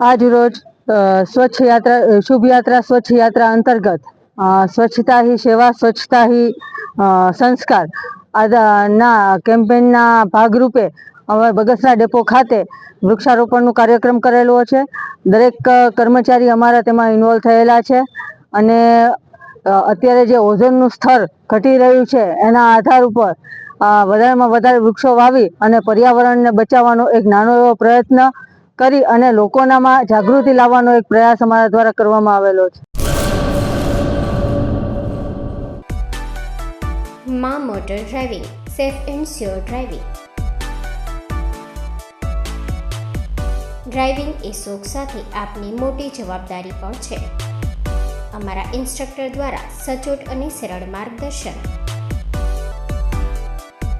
આજ રોજ સ્વચ્છ યાત્રા શુભ યાત્રા, સ્વચ્છ યાત્રા અંતર્ગત સ્વચ્છતા હી સેવા, સ્વચ્છતા હી સંસ્કાર ના, કેમ્પેનના ભાગરૂપે અમે બગસરા ડેપો ખાતે વૃક્ષારોપણનું કાર્યક્રમ કરેલો છે. દરેક કર્મચારી અમારા તેમાં ઇન્વોલ્વ થયેલા છે અને અત્યારે જે ઓઝોનનું સ્તર ઘટી રહ્યું છે એના આધાર ઉપર વધારેમાં વધારે વૃક્ષો વાવી અને પર્યાવરણને બચાવવાનો એક નાનો એવો પ્રયત્ન કરી અને લોકોનામાં જાગૃતિ લાવવાનો એક પ્રયાસ અમારા દ્વારા કરવામાં આવેલો છે. માં motor driving, safe and sure driving. Driving એ શોખ સાથે આપની મોટી જવાબદારી પણ છે. અમારા ઇન્સ્ટ્રક્ટર દ્વારા સચોટ અને સરળ માર્ગદર્શન.